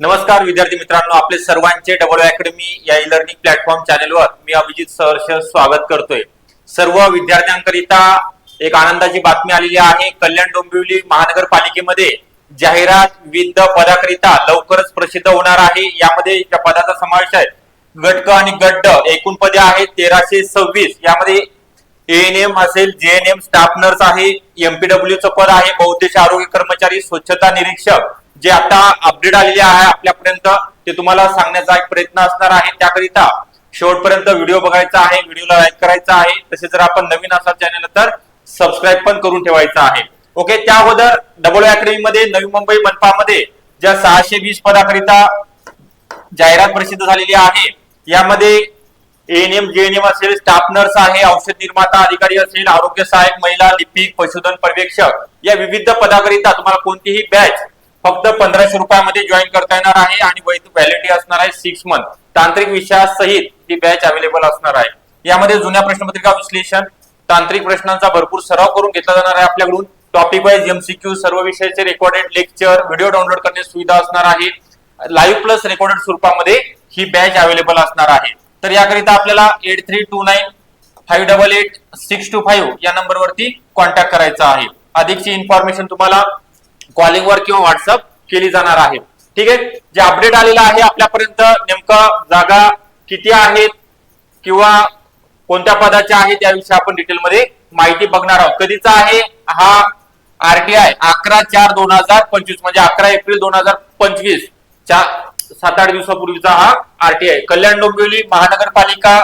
नमस्कार विद्यार्थी मित्रांनो. आपले सर्वांचे डबल अकॅडमी या ई लर्निंग प्लॅटफॉर्म चॅनेलवर मी अभिजित सहर्ष स्वागत करतोय. सर्व विद्यार्थ्यांकरिता एक आनंदाची बातमी आलेली आहे. कल्याण डोंबिवली महानगरपालिकेमध्ये जाहिरात विविध पदाकरिता लवकरच प्रसिद्ध होणार आहे. यामध्ये त्या पदाचा समावेश आहे. गटक आणि गड्ड एकूण पदे आहेत तेराशे सव्वीस. यामध्ये एएनएम असेल जेएनएम स्टाफ नर्स आहे एमपीडब्ल्यूचं पद आहे बहुद्देश आरोग्य कर्मचारी स्वच्छता निरीक्षक जे आता अपडेट आलेले आहे आपल्यापर्यंत ते तुम्हाला सांगण्याचा एक प्रयत्न असणार आहे. त्याकरिता शेवटपर्यंत व्हिडिओ बघायचा आहे व्हिडिओला लाईक करायचा आहे. तसेच जर आपण नवीन असाल चॅनल तर सबस्क्राईब पण करून ठेवायचा आहे. ओके त्या अगोदर डबल अकॅडमी मध्ये नवी मुंबई मनपामध्ये ज्या सहाशे वीस पदाकरिता जाहिरात प्रसिद्ध झालेली आहे यामध्ये एएनएम जेएनएम असेल स्टाफ नर्स आहे औषध निर्माता अधिकारी असेल आरोग्य सहाय्यक महिला लिपिक पशुधन पर्यवेक्षक या विविध पदाकरिता तुम्हाला कोणतीही बॅच फक्त पंधराशे रुपयामध्ये जॉईन करता येणार आहे आणि व्हॅलिडिटी असणार आहे सिक्स मंथ तांत्रिक विषयासहित ही बॅच अवेलेबल असणार आहे. यामध्ये जुन्या प्रश्नपत्रिका विश्लेषण तांत्रिक प्रश्नांचा भरपूर सराव करून घेतला जाणार आहे आपल्याकडून. टॉपिक वाईज एमसीक्यू सर्व विषयाचे रेकॉर्डेड लेक्चर व्हिडिओ डाउनलोड करण्याची सुविधा असणार आहे. लाईव्ह प्लस रेकॉर्डेड स्वरूपामध्ये ही बॅच अवेलेबल असणार आहे. तर याकरिता आपल्याला eight three two nine five double eight six two five या नंबरवरती कॉन्टॅक्ट करायचा आहे अधिकची इन्फॉर्मेशन तुम्हाला कॉलिंगवर किंवा व्हॉट्सअप केली जाणार आहे. ठीक आहे? जे अपडेट आलेलं आहे आपल्यापर्यंत नेमकं जागा किती आहेत किंवा कोणत्या पदाच्या आहेत याविषयी आपण डिटेलमध्ये माहिती बघणार आहोत. कधीचा आहे? हा आरटीआय अकरा चार दोन हजार पंचवीस म्हणजे अकरा एप्रिल दोन हजार पंचवीस च्या सात आठ दिवसापूर्वीचा हा आरटीआय कल्याण डोंबिवली महानगरपालिका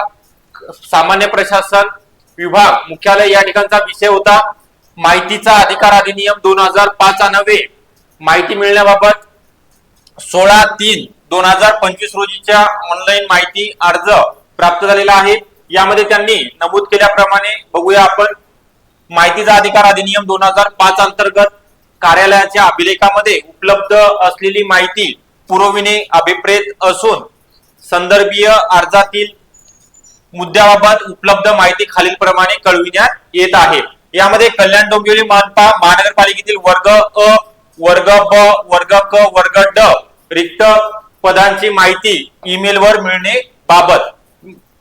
सामान्य प्रशासन विभाग मुख्यालय या ठिकाणचा विषय होता. माहितीचा अधिकार अधिनियम दोन हजार पाच नव्हे. माहिती मिळण्याबाबत सोळा तीन दोन हजार पंचवीस रोजीच्या ऑनलाईन माहिती अर्ज प्राप्त झालेला आहे. यामध्ये त्यांनी नमूद केल्याप्रमाणे बघूया आपण. माहितीचा अधिकार अधिनियम दोन हजार पाच अंतर्गत कार्यालयाच्या अभिलेखामध्ये उपलब्ध असलेली माहिती पुरविणे अभिप्रेत असून संदर्भीय अर्जातील मुद्द्याबाबत उपलब्ध माहिती खालील प्रमाणे कळविण्यात येत आहे. यामध्ये कल्याण डोंबिवली मानपा महानगरपालिकेतील वर्ग अ वर्ग ब वर्ग क वर्ग ड रिक्त पदांची माहिती ईमेल वर मिळणे बाबत.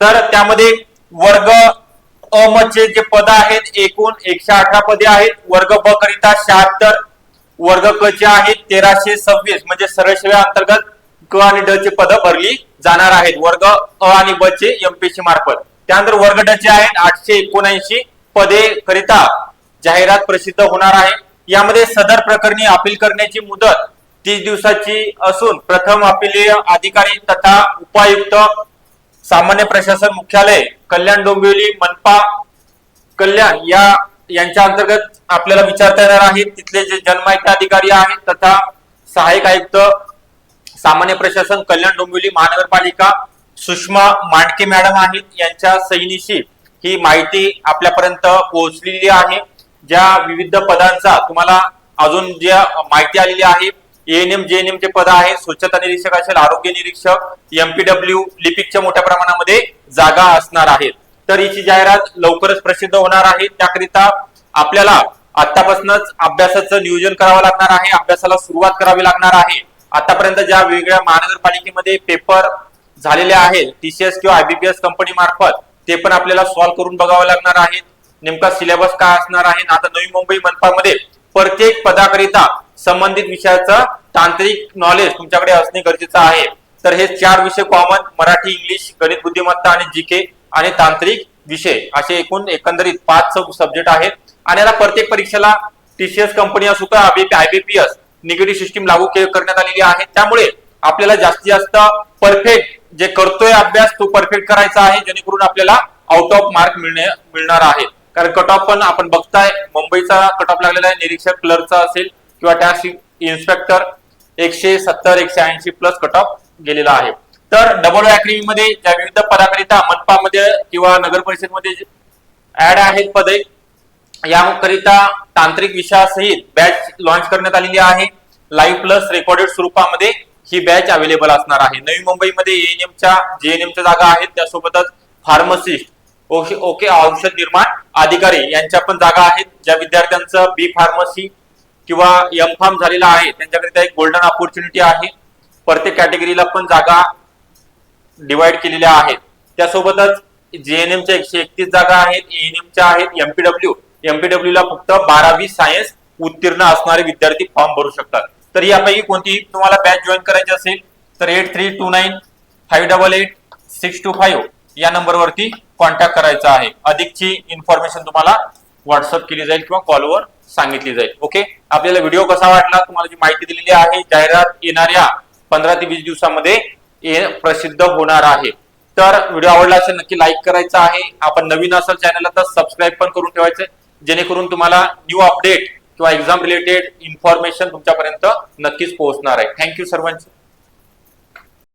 तर त्यामध्ये वर्ग अ मध्ये जे पद आहेत एकूण एकशे अठरा पदे आहेत. वर्ग ब करिता शहात्तर वर्ग क चे आहेत तेराशे सव्वीस. म्हणजे सरळ सेवा अंतर्गत क आणि ड चे पद भरली जाणार आहेत. वर्ग अ आणि ब चे एमपीसी मार्फत. त्यानंतर वर्ग ड चे आहेत आठशे एकोणऐंशी पदे करिता जाहिरात प्रसिद्ध होणार आहे. यामध्ये सदर प्रकरणी अपील करण्याची मुदत तीस दिवसाची असून प्रथम अपिलीय अधिकारी तथा उपायुक्त सामान्य प्रशासन मुख्यालय कल्याण डोंबिवली मनपा कल्याण या यांच्या अंतर्गत आपल्याला विचारता येणार आहे. तिथले जे जनमाहिती अधिकारी आहेत तथा सहाय्यक आयुक्त सामान्य प्रशासन कल्याण डोंबिवली महानगरपालिका सुषमा मांडके मॅडम आहेत. यांच्या सैनीशी ही माहिती आपल्यापर्यंत पोहोचलेली आहे. ज्या विविध पदांचा तुम्हाला अजून ज्या माहिती आलेली आहे एएनएम जेएनएम चे पद आहे स्वच्छता निरीक्षक असेल आरोग्य निरीक्षक एमपीडब्ल्यू लिपिकच्या मोठ्या प्रमाणामध्ये जागा असणार आहेत तर हिची जाहिरात लवकरच प्रसिद्ध होणार आहे. त्याकरिता आपल्याला आतापासूनच अभ्यासाचं नियोजन करावं लागणार आहे. अभ्यासाला सुरुवात करावी लागणार आहे. आतापर्यंत ज्या वेगवेगळ्या महानगरपालिकेमध्ये पेपर झालेले आहेत टीसीएस किंवा आयबीपीएस कंपनी मार्फत ते पण आपल्याला सॉल्व्ह करून बघावं लागणार आहे नेमका सिलेबस काय असणार आहे? आता नवी मुंबई मनपामध्ये प्रत्येक पदाकरिता संबंधित विषयाचं तांत्रिक नॉलेज तुमच्याकडे असणे गरजेचं आहे. तर हे चार विषय कॉमन मराठी इंग्लिश गणित बुद्धिमत्ता आणि जीके आणि तांत्रिक विषय असे एकूण एकंदरीत पाच सब्जेक्ट आहेत. आणि आता प्रत्येक परीक्षेला टीसीएस कंपनी असू का आयबीपीएस निगेटिव्ह सिस्टीम लागू करण्यात आलेली आहे. त्यामुळे आपल्याला जास्तीत जास्त परफेक्ट जे करतोय अभ्यास तो परफेक्ट करायचा आहे जेणेकरून आपल्याला आउट ऑफ मार्क मिळणे मिळणार आहे. कारण कट ऑफ पण आपण बघताय मुंबईचा कट ऑफ लागलेला आहे निरीक्षक क्लर्कचा असेल किंवा टॅक्स इन्स्पेक्टर एकशे सत्तर एकशे ऐंशी प्लस कट ऑफ गेलेला आहे. तर डबल अकॅडमी मध्ये ज्या विविध पदाकरिता मनपामध्ये किंवा नगर परिषदमध्ये ऍड आहेत पदे याकरिता तांत्रिक विषयासहित बॅच लॉन्च करण्यात आलेली आहे. लाईव्ह प्लस रेकॉर्डेड स्वरूपामध्ये ही बॅच अवेलेबल असणार आहे. नवी मुंबईमध्ये एएनएमच्या जेएनएमच्या जागा आहेत. त्यासोबतच फार्मसिस्ट ओके ओके औषध निर्माण अधिकारी यांच्या पण जागा आहेत. ज्या विद्यार्थ्यांचं बी फार्मसी किंवा एम फार्म झालेला आहे त्यांच्याकरिता एक गोल्डन ऑपॉर्च्युनिटी आहे. प्रत्येक कॅटेगरीला पण जागा डिवाइड केलेल्या आहेत. त्यासोबतच जेएनएमच्या एकशे एकतीस जागा आहेत एएनएमच्या आहेत एमपीडब्ल्यू एमपीडब्ल्यू ला फक्त बारावी सायन्स उत्तीर्ण असणारे विद्यार्थी फॉर्म भरू शकतात. तर यापैकी कोणतीही तुम्हाला बॅच जॉईन करायची असेल तर eight three two nine five double eight six two five या नंबरवरती कॉन्टॅक्ट करायचा आहे. अधिकची इन्फॉर्मेशन तुम्हाला व्हॉट्सअप केली जाईल किंवा कॉलवर सांगितली जाईल. ओके आपल्याला व्हिडिओ कसा वाटला? तुम्हाला जी माहिती दिलेली आहे जाहिरात येणाऱ्या पंधरा ते वीस दिवसामध्ये हे प्रसिद्ध होणार आहे. तर व्हिडिओ आवडला असेल नक्की लाईक करायचा आहे. आपण नवीन असाल चॅनलला तर सबस्क्राईब पण करून ठेवायचं जेणेकरून तुम्हाला न्यू अपडेट किंवा एक्झाम रिलेटेड इन्फॉर्मेशन तुमच्यापर्यंत नक्कीच पोहोचणार आहे. थँक्यू सर्वांची.